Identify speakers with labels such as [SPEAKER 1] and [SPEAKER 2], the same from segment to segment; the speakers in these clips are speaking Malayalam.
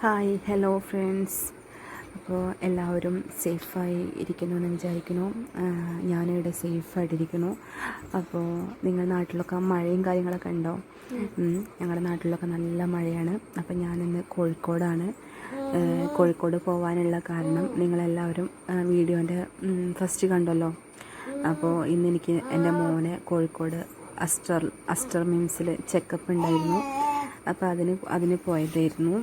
[SPEAKER 1] Hi hello friends. അപ്പോൾ എല്ലാവരും സേഫായി ഇരിക്കുന്നു എന്ന് വിചാരിക്കുന്നു. ഞാനിവിടെ സേഫായിട്ടിരിക്കുന്നു. അപ്പോൾ നിങ്ങളുടെ നാട്ടിലൊക്കെ മഴയും കാര്യങ്ങളൊക്കെ ഉണ്ടോ? ഞങ്ങളുടെ നാട്ടിലൊക്കെ നല്ല മഴയാണ്. അപ്പോൾ ഞാനിന്ന് കോഴിക്കോടാണ്. കോഴിക്കോട് പോകാനുള്ള കാരണം നിങ്ങളെല്ലാവരും വീഡിയോന്റെ ഫസ്റ്റ് കണ്ടല്ലോ? അപ്പോൾ ഇന്ന് എനിക്ക് എന്റെ മോനെ കോഴിക്കോട് അസ്റ്റർ അസ്റ്റർ മിംസിൽ ചെക്കപ്പ് ഉണ്ടായിരുന്നു. അപ്പോൾ അതിന് അതിന് പോയതായിരുന്നു.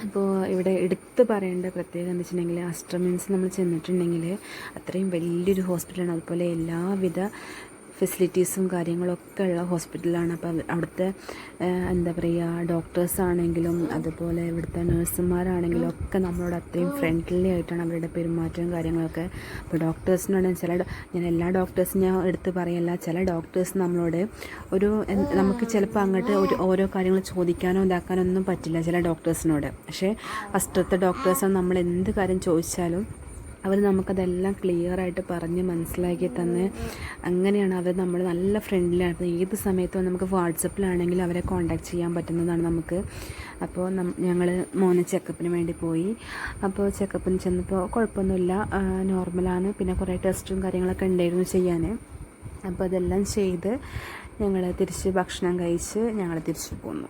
[SPEAKER 1] അപ്പോൾ ഇവിടെ എടുത്ത് പറയേണ്ട പ്രത്യേകത എന്ന് വെച്ചിട്ടുണ്ടെങ്കിൽ അസ്ട്രമിൻസ് നമ്മൾ ചെന്നിട്ടുണ്ടെങ്കിൽ അത്രയും വലിയൊരു ഹോസ്പിറ്റലാണ്. അതുപോലെ എല്ലാവിധ ഫെസിലിറ്റീസും കാര്യങ്ങളൊക്കെ ഉള്ള ഹോസ്പിറ്റലാണ് അപ്പോൾ അവിടുത്തെ എന്താ പറയുക ഡോക്ടേഴ്സ് ആണെങ്കിലും അതുപോലെ ഇവിടുത്തെ നഴ്സുമാരാണെങ്കിലും ഒക്കെ നമ്മളോട് അത്രയും ഫ്രണ്ട്ലി ആയിട്ടാണ് അവരുടെ പെരുമാറ്റവും കാര്യങ്ങളൊക്കെ. അപ്പോൾ ഡോക്ടേഴ്സിനോട് ചില ഞാൻ എല്ലാ ഡോക്ടേഴ്സും ഞാൻ എടുത്ത് പറയല്ല ചില ഡോക്ടേഴ്സ് നമ്മളോട് ഒരു നമുക്ക് ചിലപ്പോൾ അങ്ങോട്ട് ഒരു ഓരോ കാര്യങ്ങൾ ചോദിക്കാനോ ഇതാക്കാനോ ഒന്നും പറ്റില്ല ചില ഡോക്ടേഴ്സിനോട് പക്ഷേ അസ്ത്രത്തെ ഡോക്ടേഴ്സാണ് നമ്മൾ എന്ത് കാര്യം ചോദിച്ചാലും അവർ നമുക്കതെല്ലാം ക്ലിയർ ആയിട്ട് പറഞ്ഞ് മനസ്സിലാക്കി തന്ന്. അങ്ങനെയാണ് അവർ നമ്മൾ നല്ല ഫ്രണ്ട്ലിയാണ് ഏത് സമയത്തും നമുക്ക് വാട്സപ്പിലാണെങ്കിലും അവരെ കോൺടാക്ട് ചെയ്യാൻ പറ്റുന്നതാണ് നമുക്ക്. അപ്പോൾ ഞങ്ങൾ മോനെ ചെക്കപ്പിന് വേണ്ടി പോയി. അപ്പോൾ ചെക്കപ്പിന് ചെന്നപ്പോൾ കുഴപ്പമൊന്നുമില്ല നോർമലാണ് പിന്നെ കുറേ ടെസ്റ്റും കാര്യങ്ങളൊക്കെ ഉണ്ടായിരുന്നു ചെയ്യാൻ അപ്പോൾ അതെല്ലാം ചെയ്ത് ഞങ്ങൾ തിരിച്ച് ഭക്ഷണം കഴിച്ച് ഞങ്ങൾ തിരിച്ചു പോന്നു.